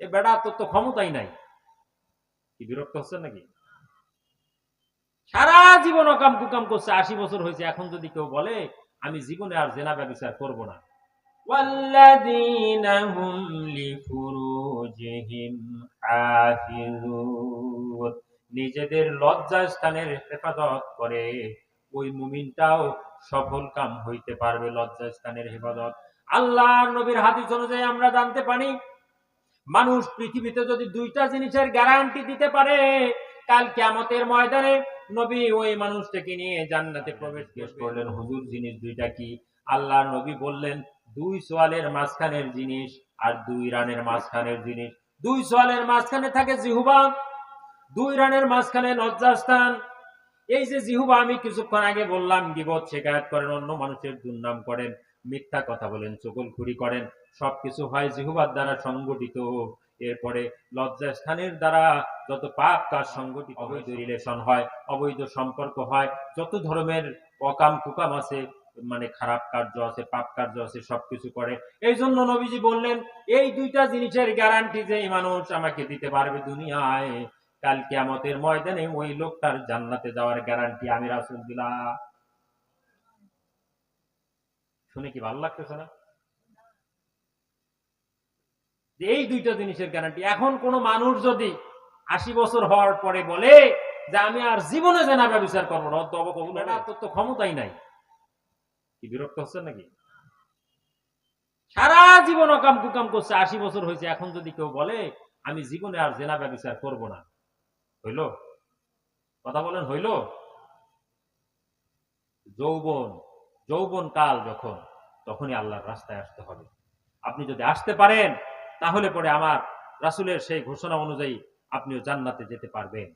এ বেড়া তোর তো ক্ষমতাই নাই কি বিরক্ত হচ্ছে নাকি সারা জীবন অকাম কুকাম করছে আশি বছর হয়েছে এখন যদি কেউ বলে আমি জীবনে আর জেনা ব্যবচার করব না والذين هم لفروجهم حافظون নিজেদের লজ্জা স্থানের হেফাজত করে ওই মুমিনটাও সফল কাম হইতে পারবে লজ্জা স্থানের হেফাজত আল্লাহ নবীর হাদিস অনুযায়ী আমরা জানতে পারি মানুষ পৃথিবীতে যদি দুইটা জিনিসের গ্যারান্টি দিতে পারে, কাল কিয়ামতের ময়দানে নবী ওই মানুষটাকে নিয়ে জান্নাতে প্রবেশ করলেন, হুজুর, জিনিস দুইটা কি? আল্লাহ নবী বললেন, দুই সোয়ালের মাঝখানের জিনিস আর দুই রানের মাঝখানের জিনিস। দুই সোয়ালের মাঝখানে থাকে জিহুবা, দুই রানের মাঝখানে লজ্জাস্থান। এই যে জিহুবা, আমি কিছুক্ষণ আগে বললাম, গিবত শেখায়ত করেন, অন্য মানুষের দুর্নাম করেন, মিথ্যা কথা বলেন চকলখুরি করেন। সবকিছু হয় জিহুবার দ্বারা সংগঠিত এরপরে লজ্জাস্থানের দ্বারা যত পাপ কাজ সংগঠিত অবৈধ রিলেশন হয়, অবৈধ সম্পর্ক হয়, যত ধর্মের অকাম কুকাম আছে মানে খারাপ কার্য আছে, পাপ কার্য আছে, সবকিছু করে। এই জন্য নবীজি বললেন, এই দুইটা জিনিসের গ্যারান্টি যে মানুষ আমাকে দিতে পারবে দুনিয়ায়, কাল কিয়ামতের ময়দানে ওই লোকটার জান্নাতে যাওয়ার গ্যারান্টি আমি রাসুল দিলাম শুনে কি ভালো লাগতেছে না যে এই দুইটা জিনিসের গ্যারান্টি এখন কোন মানুষ যদি আশি বছর হওয়ার পরে বলে যে আমি আর জীবনে জানা ব্যবচার করব না অত অবকবুল তোর তো ক্ষমতাই নাই। কি বিরক্ত হচ্ছে নাকি? সারা জীবন অকাম কুকাম করছে, আশি বছর হয়েছে। এখন যদি কেউ বলে, আমি জীবনে আর জেনা ব্যবচার করব না। হইল? কথা বলেন, হইল? যৌবন যৌবন কাল যখন, তখনই আল্লাহর রাস্তায় আসতে হবে। আপনি যদি আসতে পারেন তাহলে পরে আমার রাসুলের সেই ঘোষণা অনুযায়ী আপনিও জান্নাতে যেতে পারবেন।